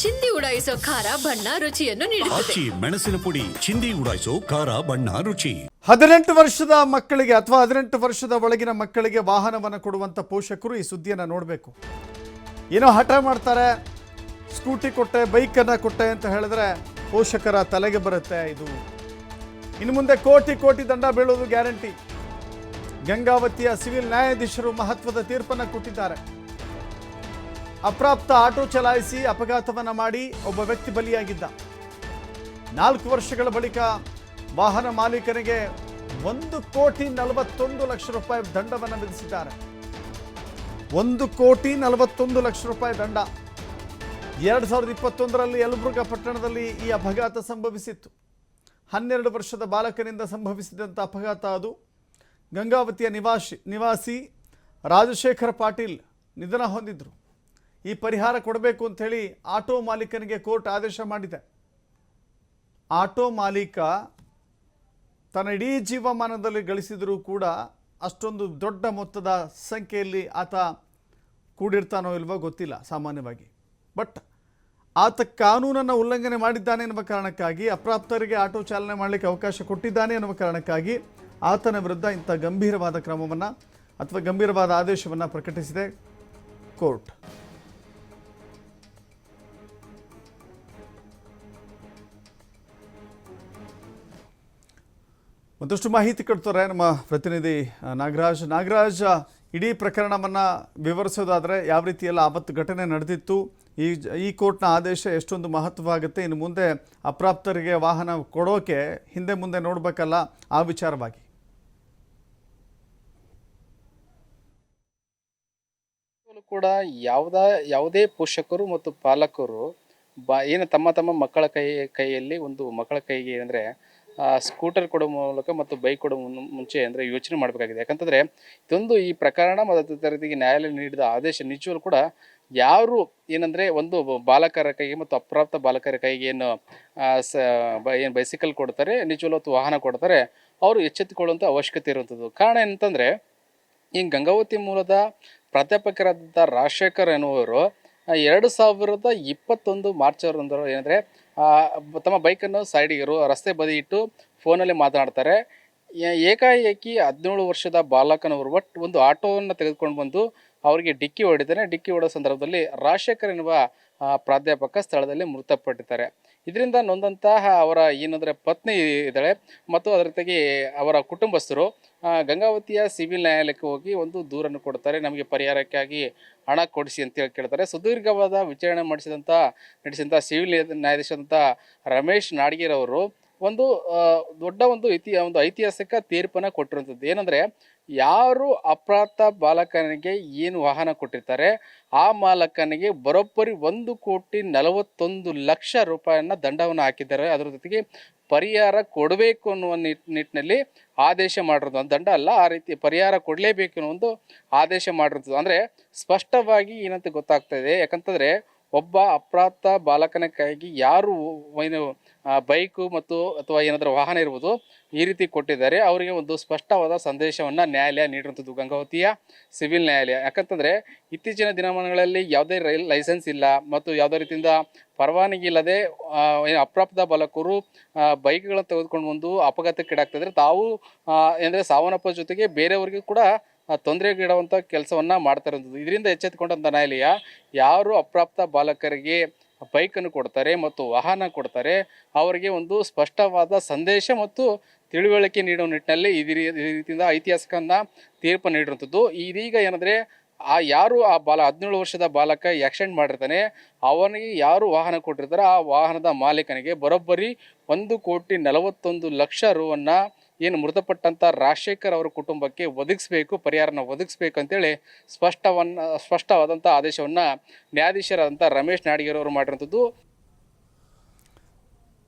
ಚಿಂದಿ ಉಡಾಯಿಸೋ ಖಾರ ಬಣ್ಣ ರುಚಿಯನ್ನು ನೀಡುತ್ತದೆ. ಆಚಿ ಮೆಣಸಿನ ಪುಡಿ ಚಿಂದಿ ಉಡಾಯಿಸೋ ಖಾರ ಬಣ್ಣ ರುಚಿ. ಹದಿನೆಂಟು ವರ್ಷದ ಮಕ್ಕಳಿಗೆ ಅಥವಾ ಹದಿನೆಂಟು ವರ್ಷದ ಒಳಗಿನ ಮಕ್ಕಳಿಗೆ ವಾಹನವನ್ನು ಕೊಡುವಂತ ಪೋಷಕರು ಈ ಸುದ್ದಿಯನ್ನು ನೋಡಬೇಕು. ಏನೋ ಹಠ ಮಾಡ್ತಾರೆ ಸ್ಕೂಟಿ ಕೊಟ್ಟೆ ಬೈಕನ್ನು ಕೊಟ್ಟೆ ಅಂತ ಹೇಳಿದ್ರೆ ಪೋಷಕರ ತಲೆಗೆ ಬರುತ್ತೆ ಇದು. ಇನ್ನು ಮುಂದೆ ಕೋಟಿ ಕೋಟಿ ದಂಡ ಬೀಳೋದು ಗ್ಯಾರಂಟಿ. ಗಂಗಾವತಿಯ ಸಿವಿಲ್ ನ್ಯಾಯಾಧೀಶರು ಮಹತ್ವದ ತೀರ್ಪನ್ನು ಕೊಟ್ಟಿದ್ದಾರೆ. ಅಪ್ರಾಪ್ತ ಆಟೋ ಚಲಾಯಿಸಿ ಅಪಘಾತವನ್ನ ಮಾಡಿ ಒಬ್ಬ ವ್ಯಕ್ತಿ ಬಲಿಯಾಗಿದ್ದ. ನಾಲ್ಕು ವರ್ಷಗಳ ಬಳಿಕ ವಾಹನ ಮಾಲೀಕನಿಗೆ ಒಂದು ಕೋಟಿ ನಲವತ್ತೊಂದು ಲಕ್ಷ ರೂಪಾಯಿ ದಂಡವನ್ನು ವಿಧಿಸಿದ್ದಾರೆ. ಒಂದು ಕೋಟಿ ನಲವತ್ತೊಂದು ಲಕ್ಷ ರೂಪಾಯಿ ದಂಡ. ಎರಡು ಸಾವಿರದ ಇಪ್ಪತ್ತೊಂದರಲ್ಲಿ ಯಲಬುರ್ಗಾ ಪಟ್ಟಣದಲ್ಲಿ ಈ ಅಪಘಾತ ಸಂಭವಿಸಿತ್ತು. ಹನ್ನೆರಡು ವರ್ಷದ ಬಾಲಕನಿಂದ ಸಂಭವಿಸಿದಂಥ ಅಪಘಾತ ಅದು. ಗಂಗಾವತಿಯ ನಿವಾಸಿ ನಿವಾಸಿ ರಾಜಶೇಖರ ಪಾಟೀಲ್ ನಿಧನ ಹೊಂದಿದ್ರು. ಈ ಪರಿಹಾರ ಕೊಡಬೇಕು ಅಂಥೇಳಿ ಆಟೋ ಮಾಲೀಕನಿಗೆ ಕೋರ್ಟ್ ಆದೇಶ ಮಾಡಿದೆ. ಆಟೋ ಮಾಲೀಕ ತನ್ನ ಇಡೀ ಜೀವಮಾನದಲ್ಲಿ ಗಳಿಸಿದರೂ ಕೂಡ ಅಷ್ಟೊಂದು ದೊಡ್ಡ ಮೊತ್ತದ ಸಂಖ್ಯೆಯಲ್ಲಿ ಆತ ಕೂಡಿರ್ತಾನೋ ಇಲ್ವೋ ಗೊತ್ತಿಲ್ಲ ಸಾಮಾನ್ಯವಾಗಿ. ಬಟ್ ಆತ ಕಾನೂನನ್ನು ಉಲ್ಲಂಘನೆ ಮಾಡಿದ್ದಾನೆ ಎನ್ನುವ ಕಾರಣಕ್ಕಾಗಿ, ಅಪ್ರಾಪ್ತರಿಗೆ ಆಟೋ ಚಾಲನೆ ಮಾಡಲಿಕ್ಕೆ ಅವಕಾಶ ಕೊಟ್ಟಿದ್ದಾನೆ ಎನ್ನುವ ಕಾರಣಕ್ಕಾಗಿ ಆತನ ವಿರುದ್ಧ ಇಂಥ ಗಂಭೀರವಾದ ಕ್ರಮವನ್ನು ಅಥವಾ ಗಂಭೀರವಾದ ಆದೇಶವನ್ನು ಪ್ರಕಟಿಸಿದೆ ಕೋರ್ಟ್. ಒಂದಷ್ಟು ಮಾಹಿತಿ ಕೊಡ್ತಾರೆ ನಮ್ಮ ಪ್ರತಿನಿಧಿ ನಾಗರಾಜ್. ನಾಗರಾಜ್ ಇಡೀ ಪ್ರಕರಣವನ್ನು ವಿವರಿಸೋದಾದರೆ ಯಾವ ರೀತಿಯೆಲ್ಲ ಆವತ್ತು ಘಟನೆ ನಡೆದಿತ್ತು, ಈ ಈ ಕೋರ್ಟ್ನ ಆದೇಶ ಎಷ್ಟೊಂದು ಮಹತ್ವವಾಗುತ್ತೆ, ಇನ್ನು ಮುಂದೆ ಅಪ್ರಾಪ್ತರಿಗೆ ವಾಹನ ಕೊಡೋಕೆ ಹಿಂದೆ ಮುಂದೆ ನೋಡಬೇಕಲ್ಲ, ಆ ವಿಚಾರವಾಗಿ. ಕೂಡ ಯಾವ್ದ, ಯಾವುದೇ ಪೋಷಕರು ಮತ್ತು ಪಾಲಕರು ಬಾ, ಏನು ತಮ್ಮ ತಮ್ಮ ಮಕ್ಕಳ ಕೈ, ಕೈಯಲ್ಲಿ ಒಂದು ಮಕ್ಕಳ ಕೈಗೆ ಏನಂದರೆ ಸ್ಕೂಟರ್ ಕೊಡೋ ಮೂಲಕ ಮತ್ತು ಬೈಕ್ ಕೊಡೋ ಮುಂಚೆ ಅಂದರೆ ಯೋಚನೆ ಮಾಡಬೇಕಾಗಿದೆ. ಯಾಕಂತಂದರೆ ಇದೊಂದು ಈ ಪ್ರಕರಣ ಮತ್ತು ತರಗತಿಗೆ ನ್ಯಾಯಾಲಯ ನೀಡಿದ ಆದೇಶ ನಿಜವೂ ಕೂಡ ಯಾರು ಏನಂದರೆ ಒಂದು ಬಾಲಕರ ಕೈಗೆ ಮತ್ತು ಅಪ್ರಾಪ್ತ ಬಾಲಕರ ಕೈಗೆ ಏನು ಸ ಏನು ಬೈಸಿಕಲ್ ಕೊಡ್ತಾರೆ ನಿಜವಲ್ಲೂ ಅಥವಾ ವಾಹನ ಕೊಡ್ತಾರೆ, ಅವರು ಎಚ್ಚೆತ್ತುಕೊಳ್ಳುವಂಥ ಅವಶ್ಯಕತೆ ಇರುವಂಥದ್ದು ಕಾರಣ ಏನಂತಂದರೆ ಈ ಗಂಗಾವತಿ ಮೂಲದ ಪ್ರಾಧ್ಯಾಪಕರಾದಂಥ ರಾಜಶೇಖರ್ ಎನ್ನುವರು ಎರಡು ಸಾವಿರದ ಇಪ್ಪತ್ತೊಂದು ಮಾರ್ಚ್ ಅವರೊಂದರು ಏನಂದರೆ ತಮ್ಮ ಬೈಕನ್ನು ಸೈಡಿಗೆ ರೋ ರಸ್ತೆ ಬದಿ ಇಟ್ಟು ಫೋನಲ್ಲಿ ಮಾತನಾಡ್ತಾರೆ. ಏಕಾಏಕಿ ಹದಿನೇಳು ವರ್ಷದ ಬಾಲಕನವರು ಒಟ್ಟು ಒಂದು ಆಟೋವನ್ನು ತೆಗೆದುಕೊಂಡು ಬಂದು ಅವರಿಗೆ ಡಿಕ್ಕಿ ಹೊಡಿತಾನೆ ಡಿಕ್ಕಿ ಹೊಡೆದ ಸಂದರ್ಭದಲ್ಲಿ ರಾಜಶೇಖರ್ ಎನ್ನುವ ಪ್ರಾಧ್ಯಾಪಕ ಸ್ಥಳದಲ್ಲಿ ಮೃತಪಟ್ಟಿದ್ದಾರೆ. ಇದರಿಂದ ನೊಂದಂತಹ ಅವರ ಏನಂದರೆ ಪತ್ನಿ ಇದ್ದಾಳೆ. ಮತ್ತು ಅದರ ಜೊತೆಗೆ ಅವರ ಕುಟುಂಬಸ್ಥರು ಗಂಗಾವತಿಯ ಸಿವಿಲ್ ನ್ಯಾಯಾಲಯಕ್ಕೆ ಹೋಗಿ ಒಂದು ದೂರನ್ನು ಕೊಡ್ತಾರೆ. ನಮಗೆ ಪರಿಹಾರಕ್ಕಾಗಿ ಹಣ ಕೊಡಿಸಿ ಅಂತೇಳಿ ಕೇಳ್ತಾರೆ. ಸುದೀರ್ಘವಾದ ವಿಚಾರಣೆ ಮಾಡಿಸಿದಂಥ ನಡೆಸಿದಂಥ ಸಿವಿಲ್ ನ್ಯಾಯಾಧೀಶದಂಥ ರಮೇಶ್ ನಾಡ್ಗೀರ್ ಅವರು ಒಂದು ದೊಡ್ಡ ಒಂದು ಇತಿ, ಒಂದು ಐತಿಹಾಸಿಕ ತೀರ್ಪನ್ನು ಕೊಟ್ಟಿರುವಂಥದ್ದು ಏನಂದರೆ, ಯಾರು ಅಪ್ರಾಪ್ತ ಬಾಲಕನಿಗೆ ಏನು ವಾಹನ ಕೊಟ್ಟಿರ್ತಾರೆ, ಆ ಮಾಲಕನಿಗೆ ಬರೋಬ್ಬರಿ ಒಂದು ಕೋಟಿ ನಲವತ್ತೊಂದು ಲಕ್ಷ ರೂಪಾಯಿಯನ್ನ ದಂಡವನ್ನು ಹಾಕಿದ್ದಾರೆ. ಅದರ ಜೊತೆಗೆ ಪರಿಹಾರ ಕೊಡಬೇಕು ಅನ್ನುವ ನಿಟ್ಟಿನಲ್ಲಿ ಆದೇಶ ಮಾಡಿರೋದು. ದಂಡ ಅಲ್ಲ, ಆ ರೀತಿ ಪರಿಹಾರ ಕೊಡಲೇಬೇಕು ಅನ್ನೋ ಒಂದು ಆದೇಶ ಮಾಡಿರೋದು. ಅಂದರೆ ಸ್ಪಷ್ಟವಾಗಿ ಏನಂತ ಗೊತ್ತಾಗ್ತಾ ಇದೆ, ಯಾಕಂತಂದರೆ ಒಬ್ಬ ಅಪ್ರಾಪ್ತ ಬಾಲಕನಕ್ಕಾಗಿ ಕೈಗೆ ಯಾರು ಏನು ಬೈಕು ಮತ್ತು ಅಥವಾ ಏನಾದರೂ ವಾಹನ ಇರ್ಬೋದು, ಈ ರೀತಿ ಕೊಟ್ಟಿದ್ದಾರೆ. ಅವರಿಗೆ ಒಂದು ಸ್ಪಷ್ಟವಾದ ಸಂದೇಶವನ್ನು ನ್ಯಾಯಾಲಯ ನೀಡಿರುವಂಥದ್ದು ಗಂಗಾವತಿಯ ಸಿವಿಲ್ ನ್ಯಾಯಾಲಯ. ಯಾಕಂತಂದರೆ, ಇತ್ತೀಚಿನ ದಿನಮಾನಗಳಲ್ಲಿ ಯಾವುದೇ ರೈಲ್ ಲೈಸೆನ್ಸ್ ಇಲ್ಲ ಮತ್ತು ಯಾವುದೇ ರೀತಿಯಿಂದ ಪರವಾನಗಿ ಇಲ್ಲದೆ ಅಪ್ರಾಪ್ತ ಬಾಲಕರು ಬೈಕ್ಗಳನ್ನು ತೆಗೆದುಕೊಂಡು ಬಂದು ಅಪಘಾತಕ್ಕೀಡಾಗ್ತಿದ್ರೆ ತಾವು ಅಂದರೆ ಸಾವನ್ನಪ್ಪ ಜೊತೆಗೆ ಬೇರೆಯವರಿಗೂ ಕೂಡ ತೊಂದರೆಗೀಡುವಂಥ ಕೆಲಸವನ್ನು ಮಾಡ್ತಾ ಇರೋದು ಇದರಿಂದ ಎಚ್ಚೆತ್ತುಕೊಂಡಂಥ ನ್ಯಾಯಾಲಯ, ಯಾರು ಅಪ್ರಾಪ್ತ ಬಾಲಕರಿಗೆ ಬೈಕನ್ನು ಕೊಡ್ತಾರೆ ಮತ್ತು ವಾಹನ ಕೊಡ್ತಾರೆ, ಅವರಿಗೆ ಒಂದು ಸ್ಪಷ್ಟವಾದ ಸಂದೇಶ ಮತ್ತು ತಿಳುವಳಿಕೆ ನೀಡುವ ನಿಟ್ಟಿನಲ್ಲಿ ಈ ರೀತಿಯಿಂದ ಐತಿಹಾಸಿಕನ ತೀರ್ಪು ನೀಡಿರುವಂಥದ್ದು. ಇದೀಗ ಏನಂದರೆ, ಆ ಯಾರು ಆ ಬಾಲ, ಹದಿನೇಳು ವರ್ಷದ ಬಾಲಕ ಆಕ್ಸಿಡೆಂಟ್ ಮಾಡಿರ್ತಾನೆ, ಅವನಿಗೆ ಯಾರು ವಾಹನ ಕೊಟ್ಟಿರ್ತಾರೋ ಆ ವಾಹನದ ಮಾಲೀಕನಿಗೆ ಬರೋಬ್ಬರಿ ಒಂದು ಕೋಟಿ ನಲವತ್ತೊಂದು ಲಕ್ಷ ರುವನ್ನು ಏನು ಮೃತಪಟ್ಟಂಥ ರಾಜಶೇಖರ್ ಅವರ ಕುಟುಂಬಕ್ಕೆ ಒದಗಿಸ್ಬೇಕು, ಪರಿಹಾರನ ಒದಗಿಸ್ಬೇಕು ಅಂತೇಳಿ ಸ್ಪಷ್ಟವನ್ನ ಸ್ಪಷ್ಟವಾದಂಥ ಆದೇಶವನ್ನು ನ್ಯಾಯಾಧೀಶರಾದಂಥ ರಮೇಶ್ ನಾಡಿಗೇರವರು ಮಾಡಿರುವಂಥದ್ದು